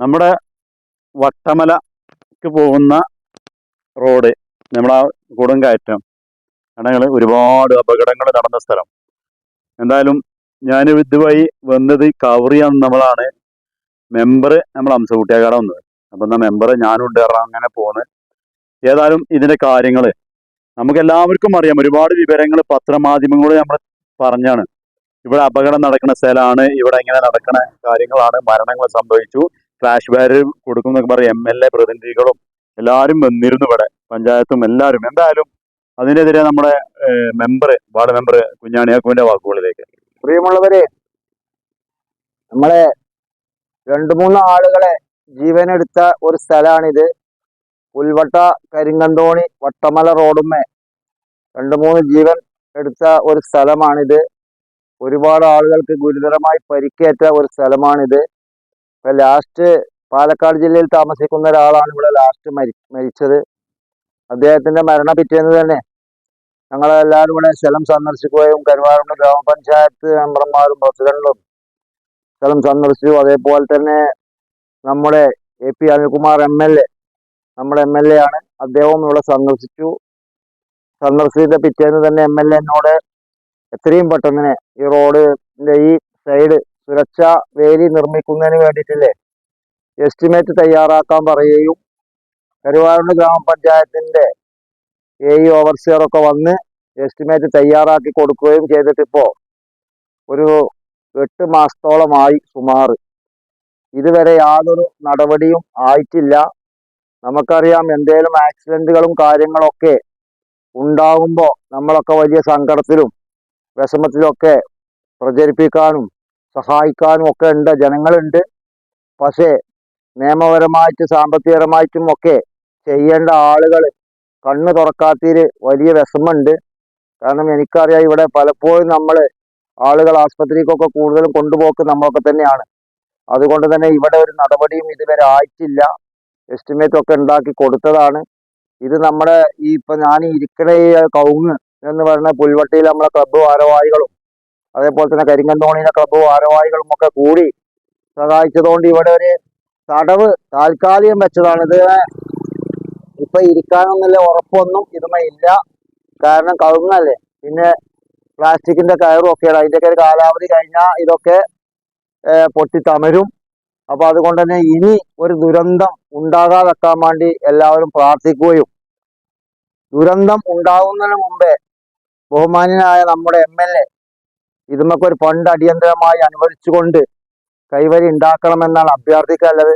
നമ്മുടെ വട്ടമലക്ക് പോകുന്ന റോഡ് നമ്മളാ കൊടുങ്കാറ്റം. അടങ്ങൾ ഒരുപാട് അപകടങ്ങൾ നടന്ന സ്ഥലം. എന്തായാലും ഞാൻ ഇതുവഴി വന്നത് കവർ നമ്മളാണ് മെമ്പർ നമ്മൾ അംസകുട്ടിയാക്കാടെ വന്നത്. അപ്പം എന്നാ മെമ്പർ ഞാനുണ്ട് കാരണം അങ്ങനെ പോന്ന്. ഏതായാലും ഇതിന്റെ കാര്യങ്ങൾ നമുക്ക് എല്ലാവർക്കും അറിയാം. ഒരുപാട് വിവരങ്ങൾ പത്രമാധ്യമങ്ങളോട് നമ്മൾ പറഞ്ഞാണ്. ഇവിടെ അപകടം നടക്കുന്ന സ്ഥലമാണ് ഇവിടെ ഇങ്ങനെ നടക്കുന്ന കാര്യങ്ങളാണ് മരണങ്ങൾ സംഭവിച്ചു. ഫ്ലാഷ് ബാരിയർ കൊടുക്കും എന്നൊക്കെ പറയും. എം എൽ എ പ്രതിനിധികളും എല്ലാവരും വന്നിരുന്നു ഇവിടെ. പഞ്ചായത്തും എല്ലാവരും എന്തായാലും അതിനെതിരെ നമ്മുടെ മെമ്പർ വാർഡ് മെമ്പർ കുഞ്ഞാണിയാക്കുവിന്റെ വാക്കുകളിലേക്ക്. പ്രിയമുള്ളവരെ നമ്മളെ രണ്ടു മൂന്ന് ആളുകളെ ജീവനെടുത്ത ഒരു സ്ഥലമാണിത്. പുൽവട്ട കരിങ്കന്തോണി വട്ടമല റോഡുമേ രണ്ടു മൂന്ന് ജീവൻ എടുത്ത ഒരു സ്ഥലമാണിത്. ഒരുപാട് ആളുകൾക്ക് ഗുരുതരമായി പരിക്കേറ്റ ഒരു സ്ഥലമാണിത്. ഇപ്പൊ ലാസ്റ്റ് പാലക്കാട് ജില്ലയിൽ താമസിക്കുന്ന ഒരാളാണ് ഇവിടെ ലാസ്റ്റ് മരി മരിച്ചത്. അദ്ദേഹത്തിന്റെ മരണ പിറ്റേന്ന് തന്നെ ഞങ്ങളെല്ലാവരും ഇവിടെ സ്ഥലം സന്ദർശിക്കുകയും കരുവാറുണ്ട് ഗ്രാമപഞ്ചായത്ത് മെമ്പർമാരും പ്രസിഡന്റും സ്ഥലം സന്ദർശിച്ചു. അതേപോലെ തന്നെ നമ്മുടെ A P Anilkumar M L A നമ്മുടെ എം എൽ എ ആണ്. അദ്ദേഹവും ഇവിടെ സന്ദർശിച്ചു. സന്ദർശിച്ച പിറ്റേന്ന് തന്നെ എം എൽ എന്നോട് എത്രയും പെട്ടെന്ന് ഈ റോഡിന്റെ ഈ സൈഡ് സുരക്ഷാ വേലി നിർമ്മിക്കുന്നതിന് വേണ്ടിയിട്ടില്ലേ? എസ്റ്റിമേറ്റ് തയ്യാറാക്കാൻ പറയുകയും കരുവാറുണ്ട് ഗ്രാമപഞ്ചായത്തിന്റെ എ ഇ ഓവർസിയറൊക്കെ വന്ന് എസ്റ്റിമേറ്റ് തയ്യാറാക്കി കൊടുക്കുകയും ചെയ്തിട്ടിപ്പോ ഒരു എട്ട് മാസത്തോളമായി സുമാർ ഇതുവരെ യാതൊരു നടപടിയും ആയിട്ടില്ല. നമുക്കറിയാം എന്തേലും ആക്സിഡന്റുകളും കാര്യങ്ങളൊക്കെ ഉണ്ടാകുമ്പോൾ നമ്മളൊക്കെ വലിയ സങ്കടത്തിലും വിഷമത്തിലൊക്കെ പ്രചരിപ്പിക്കാനും സഹായിക്കാനും ഒക്കെ ഉണ്ട്. ജനങ്ങളുണ്ട്. പക്ഷേ നിയമപരമായിട്ട് സാമ്പത്തികപരമായിട്ടും ഒക്കെ ചെയ്യേണ്ട ആളുകൾ കണ്ണ് തുറക്കാത്തതിൽ വലിയ വിഷമമുണ്ട്. കാരണം എനിക്കറിയാം ഇവിടെ പലപ്പോഴും നമ്മൾ ആളുകൾ ആശുപത്രിക്കൊക്കെ കൂടുതലും കൊണ്ടുപോക്ക് നമ്മളൊക്കെ തന്നെയാണ്. അതുകൊണ്ട് തന്നെ ഇവിടെ ഒരു നടപടിയും ഇതുവരെ ആയിട്ടില്ല. എസ്റ്റിമേറ്റ് ഒക്കെ ഉണ്ടാക്കി കൊടുത്തതാണ്. ഇത് നമ്മുടെ ഈ ഇപ്പൊ ഞാൻ ഇരിക്കണ ഈ കവുങ്ങ് എന്ന് പറയുന്ന പുൽവട്ടിയിൽ നമ്മളെ ക്ലബ്ബ് ഭാരവാഹികളും അതേപോലെ തന്നെ കരിങ്കന്തോണിയിലെ ക്ലബ്ബും ഭാരവാഹികളും ഒക്കെ കൂടി സഹായിച്ചതുകൊണ്ട് ഇവിടെ ഒരു തടവ് താൽക്കാലികം വെച്ചതാണ്. ഇത് ഇപ്പൊ ഇരിക്കാനൊന്നുമില്ല ഉറപ്പൊന്നും ഇതുമേ ഇല്ല കാരണം കവുങ്ങല്ലേ? പിന്നെ പ്ലാസ്റ്റിക്കിന്റെ കയറും ഒക്കെയാണ്. അതിന്റെയൊക്കെ ഒരു കാലാവധി കഴിഞ്ഞാൽ ഇതൊക്കെ പൊട്ടി തമരും. അപ്പൊ അതുകൊണ്ട് തന്നെ ഇനി ഒരു ദുരന്തം ഉണ്ടാകാതെക്കാൻ വേണ്ടി എല്ലാവരും പ്രാർത്ഥിക്കുകയും ദുരന്തം ഉണ്ടാകുന്നതിന് മുമ്പേ ബഹുമാന്യനായ നമ്മുടെ എം എൽ എ ഇതുമൊക്കെ ഒരു ഫണ്ട് അടിയന്തരമായി അനുവദിച്ചുകൊണ്ട് കൈവരി ഉണ്ടാക്കണമെന്നാണ് അഭ്യർത്ഥിക്കാനുള്ളത്.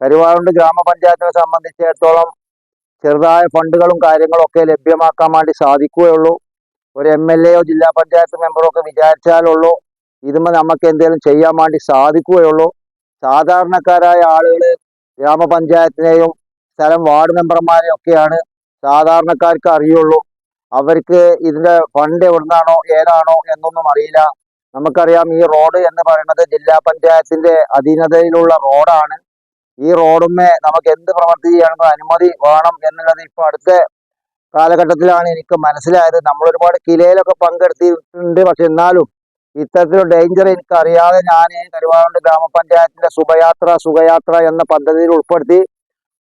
കരുവാറുണ്ട് ഗ്രാമപഞ്ചായത്തിനെ സംബന്ധിച്ചിടത്തോളം ചെറുതായ ഫണ്ടുകളും കാര്യങ്ങളും ഒക്കെ ലഭ്യമാക്കാൻ വേണ്ടി സാധിക്കുകയുള്ളൂ. ഒരു എം എൽ എയോ ജില്ലാ പഞ്ചായത്ത് മെമ്പറോ ഒക്കെ വിചാരിച്ചാലുള്ളൂ ഇതുമ്പോൾ നമുക്ക് എന്തെങ്കിലും ചെയ്യാൻ വേണ്ടി സാധിക്കുകയുള്ളൂ. സാധാരണക്കാരായ ആളുകൾ ഗ്രാമപഞ്ചായത്തിനെയും സ്ഥലം വാർഡ് മെമ്പർമാരെയൊക്കെയാണ് സാധാരണക്കാർക്ക് അറിയുള്ളൂ. അവർക്ക് ഇതിന്റെ ഫണ്ട് എവിടുന്നാണോ ഏതാണോ എന്നൊന്നും അറിയില്ല. നമുക്കറിയാം ഈ റോഡ് എന്ന് പറയുന്നത് ജില്ലാ പഞ്ചായത്തിന്റെ അധീനതയിലുള്ള റോഡാണ് ഈ റോഡുമേ നമുക്ക് എന്ത് പ്രവർത്തി ചെയ്യാനുള്ള അനുമതി വേണം എന്നുള്ളത് ഇപ്പൊ അടുത്ത കാലഘട്ടത്തിലാണ് എനിക്ക് മനസ്സിലായത്. നമ്മൾ ഒരുപാട് കിലയിലൊക്കെ പങ്കെടുത്തിട്ടുണ്ട്. പക്ഷെ എന്നാലും ഇത്തരത്തിലുള്ള ഡേഞ്ചർ എനിക്ക് അറിയാതെ ഞാൻ കരുവാറുണ്ട് ഗ്രാമപഞ്ചായത്തിന്റെ സുഖയാത്ര സുഖയാത്ര എന്ന പദ്ധതിയിൽ ഉൾപ്പെടുത്തി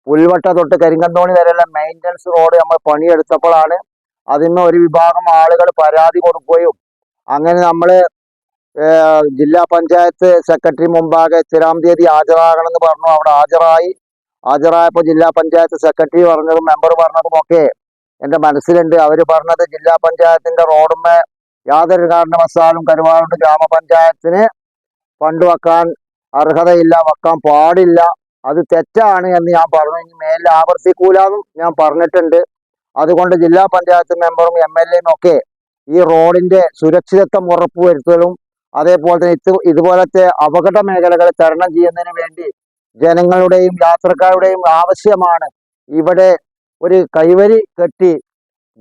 പുൽവട്ട തൊട്ട് കരിങ്കന്തോണി വരെയുള്ള മെയിന്റനൻസ് റോഡ് നമ്മൾ പണിയെടുത്തപ്പോഴാണ് അതിന് ഒരു വിഭാഗം ആളുകൾ പരാതി കൊടുക്കുകയും അങ്ങനെ നമ്മൾ ജില്ലാ പഞ്ചായത്ത് സെക്രട്ടറി മുമ്പാകെ ഇത്തരാം തീയതി ഹാജരാകണമെന്ന് പറഞ്ഞു. അവിടെ ഹാജരായി. ഹാജരായപ്പോൾ ജില്ലാ പഞ്ചായത്ത് സെക്രട്ടറി പറഞ്ഞതും മെമ്പർ പറഞ്ഞതും ഒക്കെ എന്റെ മനസ്സിലുണ്ട്. അവർ പറഞ്ഞത് ജില്ലാ പഞ്ചായത്തിന്റെ റോഡുമേ യാതൊരു കാരണവശാലും കരുവാറുണ്ട് ഗ്രാമപഞ്ചായത്തിന് ഫണ്ട് വെക്കാൻ അർഹതയില്ല വെക്കാൻ പാടില്ല. അത് തെറ്റാണ് എന്ന് ഞാൻ പറഞ്ഞു. ഇനി മേലിൽ ആവർത്തിക്കൂലെന്നും ഞാൻ പറഞ്ഞിട്ടുണ്ട്. അതുകൊണ്ട് ജില്ലാ പഞ്ചായത്ത് മെമ്പറും എം എൽ എയും ഒക്കെ ഈ റോഡിന്റെ സുരക്ഷിതത്വം ഉറപ്പുവരുത്തലും അതേപോലെ തന്നെ ഇത് ഇതുപോലത്തെ അപകട മേഖലകൾ തരണം ചെയ്യുന്നതിന് വേണ്ടി ജനങ്ങളുടെയും യാത്രക്കാരുടെയും ആവശ്യമാണ് ഇവിടെ ഒരു കൈവരി കെട്ടി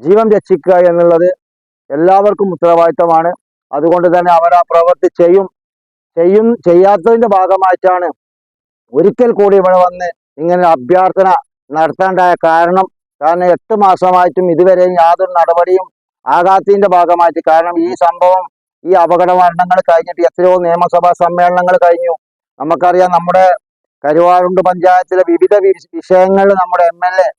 ജീവൻ രക്ഷിക്കുക എന്നുള്ളത് എല്ലാവർക്കും ഉത്തരവാദിത്തമാണ്. അതുകൊണ്ട് തന്നെ അവർ ആ പ്രവൃത്തി ചെയ്യും ചെയ്യും ചെയ്യാത്തതിന്റെ ഭാഗമായിട്ടാണ് ഒരിക്കൽ കൂടി ഇവിടെ വന്ന് ഇങ്ങനെ അഭ്യർത്ഥന നടത്താണ്ടായ കാരണം കാരണം എട്ട് മാസമായിട്ടും ഇതുവരെ യാതൊരു നടപടിയും ആകാത്തിന്റെ ഭാഗമായിട്ട് കാരണം ഈ സംഭവം ഈ അപകട മരണങ്ങൾ കഴിഞ്ഞിട്ട് എത്രയോ നിയമസഭാ സമ്മേളനങ്ങൾ കഴിഞ്ഞു. നമുക്കറിയാം നമ്മുടെ കരുവാറുണ്ട് പഞ്ചായത്തിലെ വിവിധ വിഷയങ്ങളിൽ നമ്മുടെ എം എൽ എ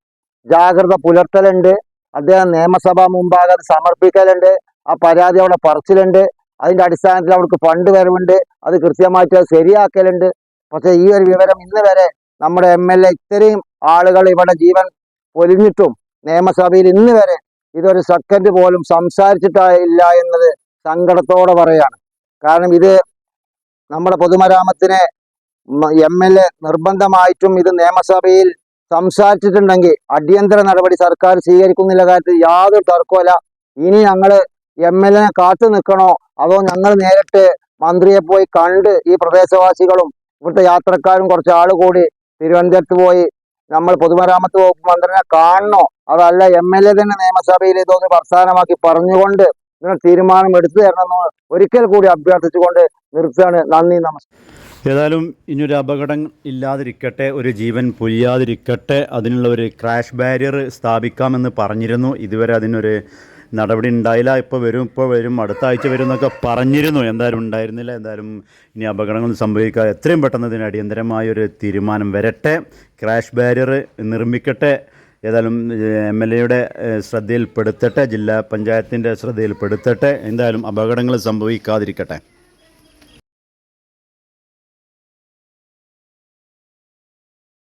ജാഗ്രത പുലർത്തലുണ്ട്. അദ്ദേഹം നിയമസഭ മുമ്പാകെ സമർപ്പിക്കലുണ്ട്. ആ പരാതി അവിടെ പറച്ചിലുണ്ട്. അതിന്റെ അടിസ്ഥാനത്തിൽ അവർക്ക് ഫണ്ട് വരവുണ്ട്. അത് കൃത്യമായിട്ട് അത് ശരിയാക്കലുണ്ട്. പക്ഷേ ഈ ഒരു വിവരം ഇന്ന് വരെ നമ്മുടെ എം എൽ എ ഇത്രയും ആളുകൾ ഇവിടെ ജീവൻ പൊലിഞ്ഞിട്ടും നിയമസഭയിൽ ഇന്ന് വരെ ഇതൊരു സെക്കൻഡ് പോലും സംസാരിച്ചിട്ടില്ല എന്നത് സങ്കടത്തോടെ പറയാണ്. കാരണം ഇത് നമ്മുടെ പൊതുമരാമത്തിനെ എം എൽ എ നിർബന്ധമായിട്ടും ഇത് നിയമസഭയിൽ സംസാരിച്ചിട്ടുണ്ടെങ്കിൽ അടിയന്തര നടപടി സർക്കാർ സ്വീകരിക്കുന്നില്ല. കാര്യത്തിൽ യാതൊരു തർക്കമല്ല ഇനി ഞങ്ങൾ എം എൽ എനെ കാത്തു നിൽക്കണോ? അതോ ഞങ്ങൾ നേരിട്ട് മന്ത്രിയെ പോയി കണ്ട് ഈ പ്രദേശവാസികളും ഇവിടുത്തെ യാത്രക്കാരും കുറച്ച് ആൾ കൂടി തിരുവനന്തപുരത്ത് പോയി നമ്മൾ പൊതുമരാമത്ത് വകുപ്പ് മന്ത്രിനെ കാണണോ? അതല്ല എം എൽ എ തന്നെ നിയമസഭയിൽ ഇതൊന്ന് പ്രസ്ഥാനമാക്കി പറഞ്ഞുകൊണ്ട് നിങ്ങൾ തീരുമാനം എടുത്തു തരണമെന്ന് ഒരിക്കൽ കൂടി അഭ്യർത്ഥിച്ചുകൊണ്ട് നിർത്തുകയാണ്. നന്ദി നമസ്കാരം. ഏതായാലും ഇനിയൊരു അപകടം ഇല്ലാതിരിക്കട്ടെ ഒരു ജീവൻ പൊയ്യാതിരിക്കട്ടെ അതിനുള്ള ഒരു ക്രാഷ് ബാരിയർ സ്ഥാപിക്കാമെന്ന് പറഞ്ഞിരുന്നു. ഇതുവരെ അതിനൊരു നടപടി ഉണ്ടായില്ല ഇപ്പോൾ വരും ഇപ്പോൾ വരും അടുത്ത ആഴ്ച വരും എന്നൊക്കെ പറഞ്ഞിരുന്നു. എന്തായാലും ഉണ്ടായിരുന്നില്ല. എന്തായാലും ഇനി അപകടങ്ങൾ സംഭവിക്കാതെ എത്രയും പെട്ടെന്ന് ഇതിന് അടിയന്തരമായൊരു തീരുമാനം വരട്ടെ. ക്രാഷ് ബാരിയർ നിർമ്മിക്കട്ടെ. ഏതായാലും എം എൽ എയുടെ ശ്രദ്ധയിൽപ്പെടുത്തട്ടെ ജില്ലാ പഞ്ചായത്തിന്റെ ശ്രദ്ധയിൽപ്പെടുത്തട്ടെ. എന്തായാലും അപകടങ്ങൾ സംഭവിക്കാതിരിക്കട്ടെ.